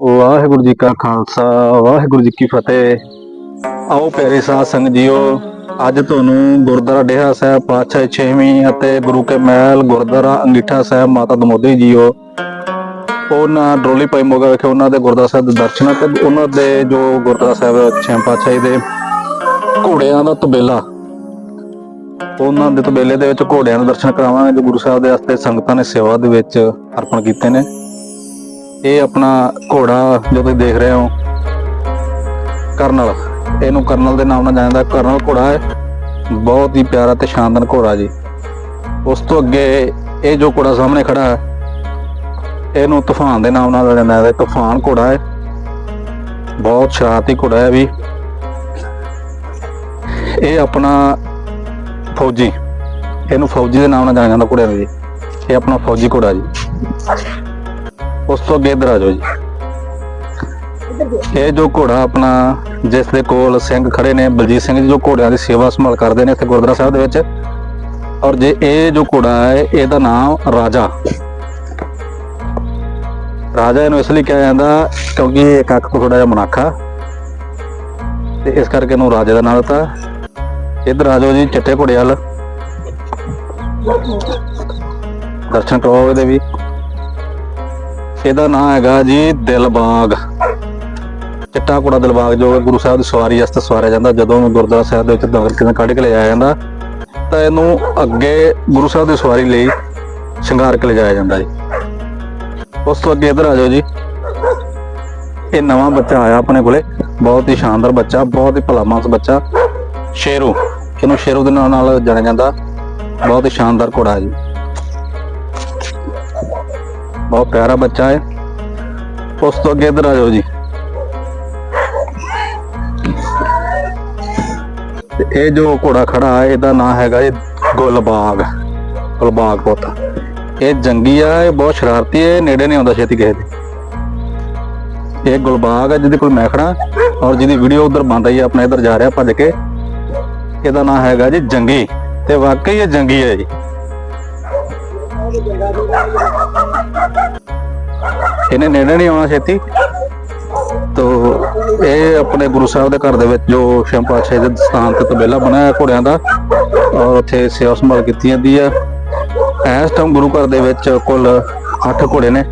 ਵਾਹਿਗੁਰੂ ਜੀ ਕਾ ਖਾਲਸਾ, ਵਾਹਿਗੁਰੂ ਜੀ ਕੀ ਫਤਿਹ। ਆਓ ਪਿਆਰੇ ਸਾਧ ਸੰਗਤ ਜੀਓ, ਅੱਜ ਤੁਹਾਨੂੰ ਗੁਰਦੁਆਰਾ ਡੇਰਾ ਸਾਹਿਬ ਪਾਤਸ਼ਾਹ ਛੇਵੀਂ ਅਤੇ ਗੁਰੂ ਕੇ ਮਹਿਲ ਗੁਰਦੁਆਰਾ ਅੰਗੀਠਾ ਸਾਹਿਬ ਮਾਤਾ ਦਮੋਦਰੀ ਜੀਓ। ਉਹਨਾਂ ਡਰੋਲੀ ਪਾਈ ਮੋਗਾ ਵਿਖੇ ਉਹਨਾਂ ਦੇ ਗੁਰਦੁਆਰਾ ਸਾਹਿਬ ਦੇ ਦਰਸ਼ਨ ਤੇ ਉਹਨਾਂ ਦੇ ਜੋ ਗੁਰਦੁਆਰਾ ਸਾਹਿਬ ਛੇਵੇਂ ਪਾਤਸ਼ਾਹ ਜੀ ਦੇ ਘੋੜਿਆਂ ਦਾ ਤਬੇਲਾ। ਉਹਨਾਂ ਦੇ ਤਬੇਲੇ ਦੇ ਵਿੱਚ ਘੋੜਿਆਂ ਦੇ ਦਰਸ਼ਨ ਕਰਾਵਾਂਗੇ, ਜੋ ਗੁਰੂ ਸਾਹਿਬ ਦੇ ਵਾਸਤੇ ਸੰਗਤਾਂ ਨੇ ਸੇਵਾ ਦੇ ਵਿੱਚ ਅਰਪਣ ਕੀਤੇ ਨੇ। ਇਹ ਆਪਣਾ ਘੋੜਾ ਜੋ ਤੁਸੀਂ ਦੇਖ ਰਹੇ ਹੋ, ਕਰਨਲ। ਇਹਨੂੰ ਕਰਨਲ ਦੇ ਨਾਮ ਨਾਲ ਜਾਣਦਾ ਹੈ। ਕਰਨਲ ਘੋੜਾ ਹੈ। ਬਹੁਤ ਹੀ ਪਿਆਰਾ ਤੇ ਸ਼ਾਨਦਾਰ ਘੋੜਾ ਜੀ। ਉਸ ਤੋਂ ਅੱਗੇ ਇਹ ਜੋ ਘੋੜਾ ਸਾਹਮਣੇ ਖੜਾ ਹੈ, ਇਹਨੂੰ ਤੂਫਾਨ ਦੇ ਨਾਮ ਨਾਲ ਜਾਣਦਾ ਹੈ। ਤੂਫਾਨ ਘੋੜਾ ਹੈ। ਬਹੁਤ ਸ਼ਰਾਰਤੀ ਘੋੜਾ ਹੈ ਵੀ। ਇਹ ਆਪਣਾ ਫੌਜੀ। ਇਹਨੂੰ ਫੌਜੀ ਦੇ ਨਾਮ ਨਾਲ ਜਾਣਿਆ ਜਾਂਦਾ ਘੋੜੇ ਨੂੰ ਜੀ। ਇਹ ਆਪਣਾ ਫੌਜੀ ਘੋੜਾ ਜੀ। ਉਸ ਤੋਂ ਅੱਗੇ ਇੱਧਰ ਆ ਜਾਓ ਜੀ। ਇਹ ਜੋ ਘੋੜਾ ਆਪਣਾ, ਜਿਸ ਦੇ ਕੋਲ ਸਿੰਘ ਖੜੇ ਨੇ, ਬਲਜੀਤ ਸਿੰਘ ਜੀ ਜੋ ਘੋੜਿਆਂ ਦੀ ਸੇਵਾ ਸੰਭਾਲ ਕਰਦੇ ਨੇ ਇੱਥੇ ਗੁਰਦੁਆਰਾ ਸਾਹਿਬ ਦੇ ਵਿੱਚ। ਔਰ ਜੇ ਇਹ ਜੋ ਘੋੜਾ ਹੈ, ਇਹਦਾ ਨਾਮ ਰਾਜਾ। ਰਾਜਾ ਇਹਨੂੰ ਇਸ ਲਈ ਕਿਹਾ ਜਾਂਦਾ ਕਿਉਂਕਿ ਇਹ ਇੱਕ ਅੱਖ ਤੋਂ ਥੋੜਾ ਜਿਹਾ ਮਨਾਖਾ ਤੇ ਇਸ ਕਰਕੇ ਇਹਨੂੰ ਰਾਜੇ ਦਾ ਨਾਮ ਦਿੱਤਾ। ਇੱਧਰ ਆ ਜਾਓ ਜੀ, ਚਿੱਟੇ ਘੋੜੇ ਵਾਲ। ਦਰਸ਼ਨ ਕਰਵਾਓ ਇਹਦੇ ਵੀ। ਇਹਦਾ ਨਾਮ ਹੈਗਾ ਜੀ ਦਿਲਬਾਗ। ਚਿੱਟਾ ਘੋੜਾ ਦਿਲਬਾਗ ਜੋ ਗੁਰੂ ਸਾਹਿਬ ਦੀ ਸਵਾਰੀ ਵਾਸਤੇ ਸਵਾਰਿਆ ਜਾਂਦਾ, ਜਦੋਂ ਗੁਰਦੁਆਰਾ ਸਾਹਿਬ ਦੇ ਵਿੱਚ ਨਗਰ ਕੀਰਤਨ ਕੱਢ ਕੇ ਲਿਜਾਇਆ ਜਾਂਦਾ, ਤਾਂ ਇਹਨੂੰ ਅੱਗੇ ਗੁਰੂ ਸਾਹਿਬ ਦੀ ਸਵਾਰੀ ਲਈ ਸ਼ਿੰਗਾਰ ਕੇ ਲਿਜਾਇਆ ਜਾਂਦਾ ਜੀ। ਉਸ ਤੋਂ ਅੱਗੇ ਇੱਧਰ ਆ ਜਾਓ ਜੀ। ਇਹ ਨਵਾਂ ਬੱਚਾ ਆਇਆ ਆਪਣੇ ਕੋਲੇ, ਬਹੁਤ ਹੀ ਸ਼ਾਨਦਾਰ ਬੱਚਾ, ਬਹੁਤ ਹੀ ਭਲਾ ਬੱਚਾ, ਸ਼ੇਰੂ। ਇਹਨੂੰ ਸ਼ੇਰੂ ਦੇ ਨਾਮ ਨਾਲ ਜਾਣਿਆ ਜਾਂਦਾ, ਬਹੁਤ ਹੀ ਸ਼ਾਨਦਾਰ ਘੋੜਾ ਹੈ ਜੀ। ਬਹੁਤ ਪਿਆਰਾ ਬੱਚਾ ਹੈ। ਉਸ ਤੋਂ ਅੱਗੇ ਇੱਧਰ ਆ ਜਾਓ ਜੀ। ਇਹ ਜੋ ਘੋੜਾ ਖੜਾ ਹੈ, ਇਹਦਾ ਨਾਮ ਹੈਗਾ ਜੀ ਗੁਲਬਾਗ ਗੁਲਬਾਗ ਪੁੱਤ। ਇਹ ਜੰਗੀ ਆ, ਇਹ ਬਹੁਤ ਸ਼ਰਾਰਤੀ ਹੈ, ਇਹ ਨੇੜੇ ਨਹੀਂ ਆਉਂਦਾ ਛੇਤੀ ਕਿਸੇ ਦੇ। ਇਹ ਗੁਲਬਾਗ ਹੈ ਜਿਹਦੇ ਕੋਲ ਮੈਂ ਖੜਾ ਔਰ ਜਿਹਦੀ ਵੀਡੀਓ ਉਧਰ ਬੰਦ ਆਈ ਆਪਣਾ ਇੱਧਰ ਜਾ ਰਿਹਾ ਭੱਜ ਕੇ। ਇਹਦਾ ਨਾਮ ਹੈਗਾ ਜੀ ਜੰਗੀ। ਤੇ ਵਾਕਈ ਇਹ ਜੰਗੀ ਹੈ ਜੀ। ਇਹਨੇ ਨੇੜੇ ਨਹੀਂ ਆਉਣਾ ਛੇਤੀ। ਤੋ ਇਹ ਆਪਣੇ ਗੁਰੂ ਸਾਹਿਬ ਦੇ ਘਰ ਦੇ ਵਿੱਚ ਜੋ ਸ਼ਮ ਪਾਤਸ਼ਾਹ ਦੇ ਸਥਾਨ ਤੇ ਤਬੇਲਾ ਬਣਾਇਆ ਘੋੜਿਆਂ ਦਾ, ਔਰ ਉੱਥੇ ਸੇਵਾ ਸੰਭਾਲ ਕੀਤੀ ਜਾਂਦੀ ਹੈ। ਇਸ ਟਾਈਮ ਗੁਰੂ ਘਰ ਦੇ ਵਿੱਚ ਕੁੱਲ 8 ਘੋੜੇ ਨੇ।